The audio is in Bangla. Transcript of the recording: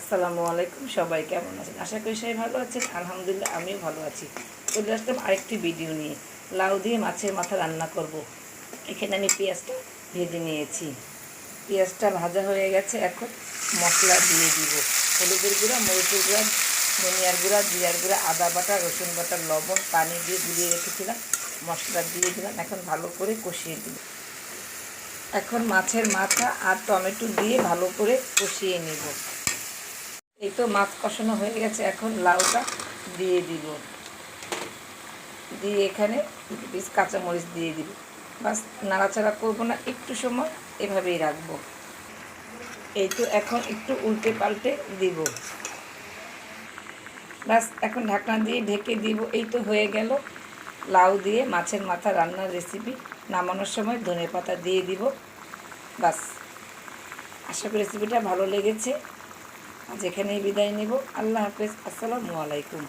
আসসালামু আলাইকুম, সবাই কেমন আছেন? আশা করি সবাই ভালো আছেন। আলহামদুলিল্লাহ, আমিও ভালো আছি। চলে আসলাম আরেকটি ভিডিও নিয়ে। লাউ দিয়ে মাছের মাথা রান্না করব। এখানে আমি পেঁয়াজটা ভেজে নিয়েছি। পেঁয়াজটা ভাজা হয়ে গেছে। এখন মশলা দিয়ে দিব। হলুদের গুঁড়া, মরিচের গুঁড়া, ধনিয়ার গুঁড়া, জিরার গুঁড়া, আদা বাটা, রসুন বাটা, লবণ, পানি দিয়ে গুলিয়ে রেখেছিলাম। মশলা দিয়ে দিলাম। এখন ভালো করে কষিয়ে দিব এখন মাছের মাথা আর টমেটো দিয়ে ভালো করে কষিয়ে নেব। এই তো মাছ কষানো হয়ে গেছে, এখন লাউটা দিয়ে দিব। দিয়ে এখানে পিস কাঁচামরিচ দিয়ে দিব। বাস নাড়াচাড়া করব না, একটু সময় এভাবেই রাখব। এই তো এখন একটু উল্টে পাল্টে দিব। বাস এখন ঢাকনা দিয়ে ঢেকে দিব। এই তো হয়ে গেল। লাউ দিয়ে মাছের মাথা রান্নার রেসিপি নামানোর সময় ধনে পাতা দিয়ে দিব। বাস, আশা করি রেসিপিটা ভালো লেগেছে। আজ এখানেই বিদায় নেব। আল্লাহ হাফেজ। আসসালামু আলাইকুম।